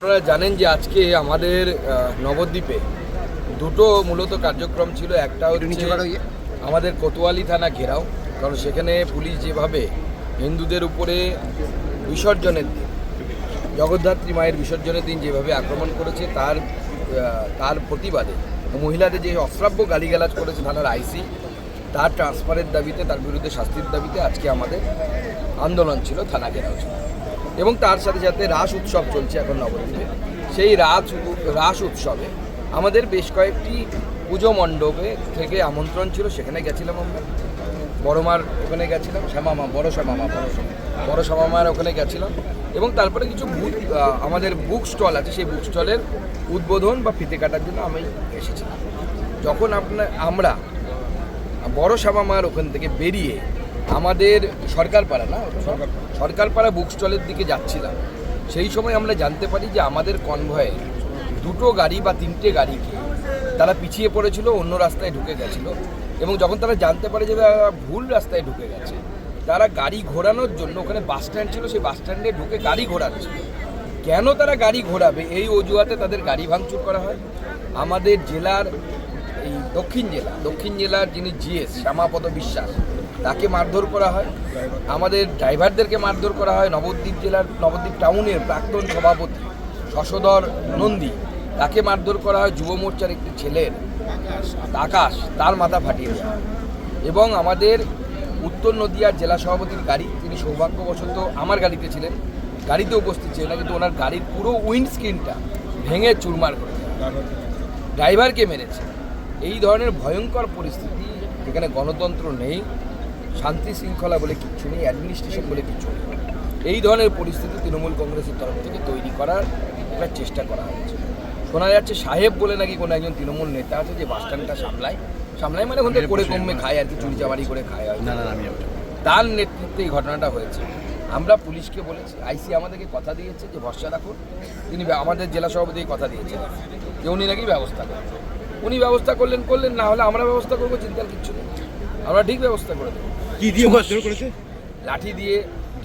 আপনারা জানেন যে আজকে আমাদের নবদ্বীপে দুটো মূলত কার্যক্রম ছিল। একটা হচ্ছে আমাদের কোতোয়ালি থানা ঘেরাও কারণ সেখানে পুলিশ যেভাবে হিন্দুদের উপরে বিসর্জনের দিন জগদ্ধাত্রী মায়ের বিসর্জনের দিন যেভাবে আক্রমণ করেছে তার তার প্রতিবাদে মহিলাদের যে অশ্রাব্য গালিগালাজ করেছে থানার আইসি তার ট্রান্সফারের দাবিতে তার বিরুদ্ধে শাস্তির দাবিতে আজকে আমাদের আন্দোলন ছিল থানা ঘেরাও ছিল। এবং তার সাথে সাথে রাস উৎসব চলছে এখন নবদ্বীপে। সেই রাস রাস উৎসবে আমাদের বেশ কয়েকটি পুজো মণ্ডপে থেকে আমন্ত্রণ ছিল, সেখানে গেছিলাম আমরা। বড়মার ওখানে গেছিলাম, শ্যামামা, বড় শ্যামামা, বড় বড় শ্যামামার ওখানে গেছিলাম। এবং তারপরে কিছু বুক আমাদের বুক স্টল আছে, সেই বুক স্টলের উদ্বোধন বা ফিতে কাটার জন্য আমি এসেছিলাম। যখন আপনার আমরা বড় শ্যামামার ওখান থেকে বেরিয়ে আমাদের সরকারপাড়া না? সরকার সরকারপাড়া বুক স্টলের দিকে যাচ্ছিলাম। সেই সময় আমরা জানতে পারি যে আমাদের কনভয়ে দুটো গাড়ি বা তিনটে গাড়িকে তারা পিছিয়ে পড়েছিল, অন্য রাস্তায় ঢুকে গেছিল এবং যখন তারা জানতে পারে যে তারা ভুল রাস্তায় ঢুকে গেছে, তারা গাড়ি ঘোরানোর জন্য ওখানে বাস স্ট্যান্ড ছিল, সেই বাস স্ট্যান্ডে ঢুকে গাড়ি ঘোরাচ্ছিল কেন তারা গাড়ি ঘোরাবে? এই অজুহাতে তাদের গাড়ি ভাঙচুর করা হয়। আমাদের জেলার এই দক্ষিণ জেলা, দক্ষিণ জেলার যিনি জিএস শ্যামাপদ বিশ্বাস তাকে মারধর করা হয়। আমাদের ড্রাইভারদেরকে মারধর করা হয়। নবদ্বীপ জেলার, নবদ্বীপ টাউনের প্রাক্তন সভাপতি শশধর নন্দী তাকে মারধর করা হয়। যুব মোর্চার একটি ছেলের আকাশ, তার মাথা ফাটিয়ে দেওয়া এবং আমাদের উত্তর নদিয়ার জেলা সভাপতির গাড়ি, তিনি সৌভাগ্যবশত আমার গাড়িতে ছিলেন। গাড়িতে উপস্থিত ছিলেন, কিন্তু ওনার গাড়ির পুরো উইন্ড স্ক্রিনটা ভেঙে চুরমার করে ড্রাইভারকে মেরেছে। এই ধরনের ভয়ঙ্কর পরিস্থিতি যেখানে গণতন্ত্র নেই। শান্তি শৃঙ্খলা বলে কিচ্ছু নেই অ্যাডমিনিস্ট্রেশন বলে কিচ্ছু নেই। এই ধরনের পরিস্থিতি তৃণমূল কংগ্রেসের তরফ থেকে তৈরি করার একটা চেষ্টা করা হয়েছে শোনা যাচ্ছে সাহেব বলে নাকি কোনো একজন তৃণমূল নেতা আছে যে বাস স্ট্যান্ডটা সামলায়। সামলায় মানে ওখানে করে কমে খায় আর কি চুরি চামারি করে খায় হয়তো। না না আমি তার নেতৃত্বে এই ঘটনাটা হয়েছে। আমরা পুলিশকে বলেছি আইসি আমাদেরকে কথা দিয়েছে যে ভরসা রাখুন। তিনি আমাদের জেলা সভাপতি কথা দিয়েছেন যে উনি নাকি ব্যবস্থা করবেন উনি ব্যবস্থা করলেন করলেন না হলে আমরা ব্যবস্থা করব চিন্তার কিচ্ছু নেই। আমরা ঠিক ব্যবস্থা করে দেবো। কি দিয়ে মারধর করেছে? লাঠি দিয়ে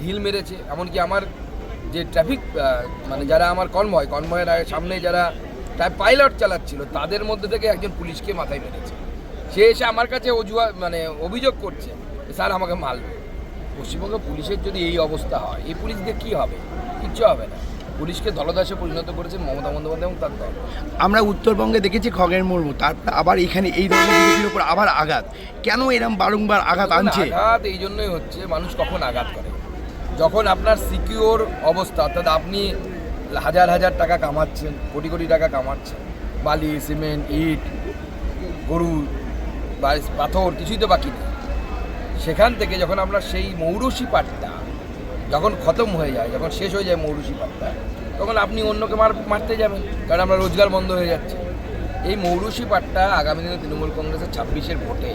ঢিল মেরেছে এমনকি আমার যে ট্রাফিক মানে যারা আমার কনভয় কনভয়ের সামনে যারা পাইলট চালাচ্ছিল তাদের মধ্যে থেকে একজন পুলিশকে মাথায় মেরেছে। সে এসে আমার কাছে অজুহা মানে অভিযোগ করছে স্যার আমাকে মারবে পশ্চিমবঙ্গ পুলিশের যদি এই অবস্থা হয় এই পুলিশ দিয়ে কী হবে? কিচ্ছু হবে না। পুলিশকে দলদাসে পরিণত করেছেন মমতা বন্দ্যোপাধ্যায় এবং তার দল। আমরা উত্তরবঙ্গে দেখেছি খগের মুর্মু তারপর আবার এখানে এই ধরনের বিজেপির উপর আবার আঘাত। কেন এরম বারংবার আঘাত আনছে? আঘাত এই জন্যই হচ্ছে মানুষ কখন আঘাত করে। যখন আপনার সিকিওর অবস্থা অর্থাৎ আপনি হাজার হাজার টাকা কামাচ্ছেন কোটি কোটি টাকা কামাচ্ছেন বালি সিমেন্ট ইট গরু বা পাথর কিছুই তো বাকি নেই। সেখান থেকে যখন আপনার সেই মৌরসি পাটটা যখন খতম হয়ে যায়, যখন শেষ হয়ে যায় মৌরসি পাটটা তখন আপনি অন্যকে মার, মারতে যাবেন, কারণ আমরা রোজগার বন্ধ হয়ে যাচ্ছে। এই মৌরসি পাটটা আগামী দিনে তৃণমূল কংগ্রেসের ছাব্বিশের ভোটে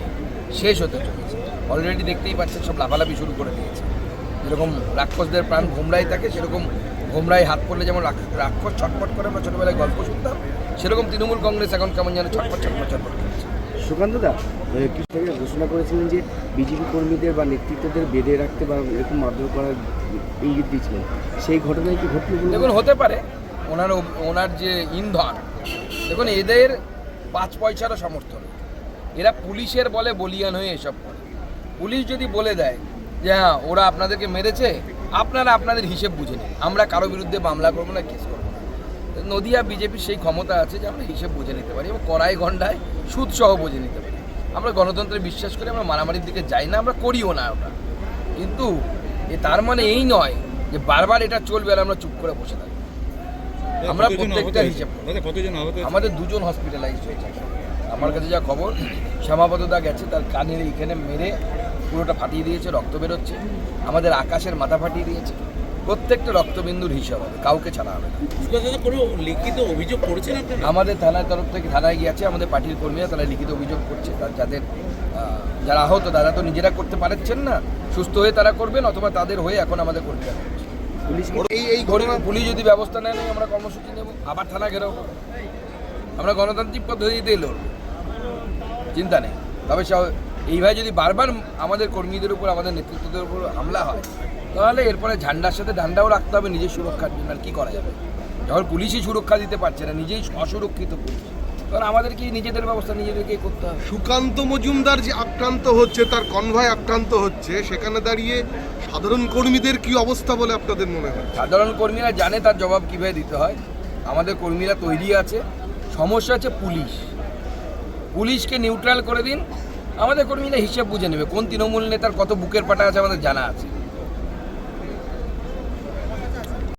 শেষ হতে চলেছে। অলরেডি দেখতেই পাচ্ছেন, সব লাফালাফি শুরু করে দিয়েছে। যেরকম রাক্ষসদের প্রাণ ঘোমরাই থাকে, সেরকম ঘোমরাই হাত পড়লে যেমন রাক্ষস ছটপট করে, আমরা ছোটোবেলায় গল্প শুনতাম, সেরকম তৃণমূল কংগ্রেস এখন কেমন যেন ছটপট ছটপট ছটপট করছে সুকান্তদা কিছু আগে ঘোষণা করেছিলেন যে বিজেপি কর্মীদের বা নেতৃত্বদের বেঁধে রাখতে বা এরকম মারধর করার ইঙ্গিত দিয়েছিলেন। সেই ঘটনায় কি ঘটল দেখুন, হতে পারে। ওনার ওনার যে ইন্ধন, দেখুন, এদের পাঁচ পয়সারও সমর্থন। এরা পুলিশের বলে বলিয়ান হয়ে এসব করে। পুলিশ যদি বলে দেয় যে হ্যাঁ ওরা আপনাদেরকে মেরেছে, আপনারা আপনাদের হিসেব বুঝে নিন। আমরা কারও বিরুদ্ধে মামলা করব না, কেস করব নদিয়া বিজেপির সেই ক্ষমতা আছে যে আমরা হিসেব বুঝে নিতে পারি এবং কড়াই ঘন্টায় সুদ সহ বুঝে নিতে পারি। আমরা গণতন্ত্রে বিশ্বাস করি আমরা মারামারির দিকে যাই না আমরা করিও না ওটা। কিন্তু এ তার মানে এই নয় যে বারবার এটা চলবে আর আমরা চুপ করে বসে থাকি আমরা প্রত্যেকটা হিসাব? আমাদের দুজন হসপিটালাইজ হয়েছে আমার কাছে যা খবর শ্যামাপদদা গেছে তার কানের এইখানে মেরে পুরোটা ফাটিয়ে দিয়েছে রক্ত বেরোচ্ছে। আমাদের আকাশের মাথা ফাটিয়ে দিয়েছে। প্রত্যেকটা রক্তবিন্দুর হিসাব হবে কাউকে ছাড়া হবে না। কোনো লিখিত অভিযোগ করেছেন আমাদের থানার তরফ থেকে থানায় গিয়েছে আমাদের পার্টির কর্মীরা তারা লিখিত অভিযোগ করছে তার যাদের যারা আহত তারা তো নিজেরা করতে পারছেন না। সুস্থ হয়ে তারা করবেন অথবা তাদের হয়ে এখন আমাদের কর্মীরা পুলিশ এই এই ঘটনা পুলিশ যদি ব্যবস্থা নেয় নাই আমরা কর্মসূচি নেব আবার থানা ঘেরাও আমরা গণতান্ত্রিক পদ্ধতিতেই লড়ব। চিন্তা নেই। তবে সব- এইভাবে যদি বারবার আমাদের কর্মীদের উপর আমাদের নেতৃত্বদের উপর হামলা হয় তাহলে এরপরে ঝান্ডার সাথে ঝান্ডাও রাখতে হবে নিজের সুরক্ষার জন্য আর কী করা যাবে? যখন পুলিশই সুরক্ষা দিতে পারছে না নিজেই অসুরক্ষিত পুলিশ। তখন আমাদেরকে নিজেদের ব্যবস্থা নিজেদেরকেই করতে হবে? সুকান্ত মজুমদার যে আক্রান্ত হচ্ছে তার কনভয় আক্রান্ত হচ্ছে সেখানে দাঁড়িয়ে সাধারণ কর্মীদের কি অবস্থা বলে আপনাদের মনে হয়? সাধারণ কর্মীরা জানে তার জবাব কীভাবে দিতে হয়। আমাদের কর্মীরা তৈরি আছে। সমস্যা আছে পুলিশ। পুলিশকে নিউট্রাল করে দিন আমাদের কর্মীরা হিসেব বুঝে নেবে, কোন তৃণমূল নেতার কত বুকের পাটা আছে আমাদের জানা আছে।